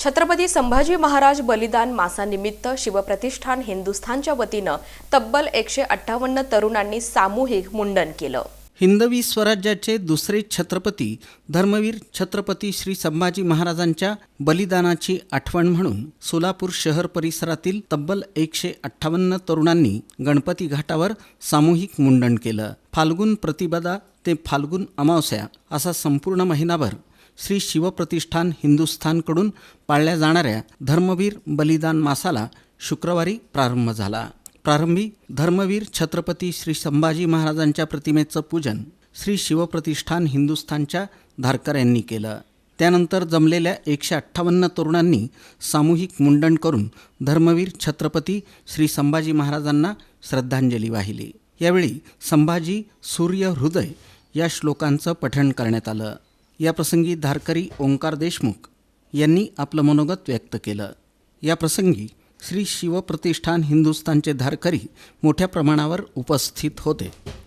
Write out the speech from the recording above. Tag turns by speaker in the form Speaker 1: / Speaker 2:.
Speaker 1: छत्रपती संभाजी महाराज बलिदान मासानिमित्त शिवप्रतिष्ठान हिंदुस्थानच्या वतीनं तब्बल एकशे अठ्ठावन्न तरुणांनी सामूहिक मुंडन केलं.
Speaker 2: हिंदवी स्वराज्याचे दुसरे छत्रपती धर्मवीर छत्रपती श्री संभाजी महाराजांच्या बलिदानाची आठवण म्हणून सोलापूर शहर परिसरातील तब्बल एकशे अठ्ठावन्न तरुणांनी गणपती घाटावर सामूहिक मुंडन केलं. फाल्गुन प्रतिपदा ते फाल्गुन अमावस्या असा संपूर्ण महिनाभर श्री शिवप्रतिष्ठान हिंदुस्थानकडून पाळल्या जाणाऱ्या धर्मवीर बलिदान मासाला शुक्रवारी प्रारंभ झाला. प्रारंभी धर्मवीर छत्रपती श्री संभाजी महाराजांच्या प्रतिमेचं पूजन श्री शिवप्रतिष्ठान हिंदुस्थानच्या धारकऱ्यांनी केलं. त्यानंतर जमलेल्या एकशे अठ्ठावन्न तरुणांनी सामूहिक मुंडन करून धर्मवीर छत्रपती श्री संभाजी महाराजांना श्रद्धांजली वाहिली. यावेळी संभाजी सूर्य हृदय या श्लोकांचं पठण करण्यात आलं. याप्रसंगी धारकरी ओंकार देशमुख यांनी आपलं मनोगत व्यक्त केलं. या प्रसंगी श्री शिवप्रतिष्ठान हिंदुस्थानचे धारकरी मोठ्या प्रमाणावर उपस्थित होते.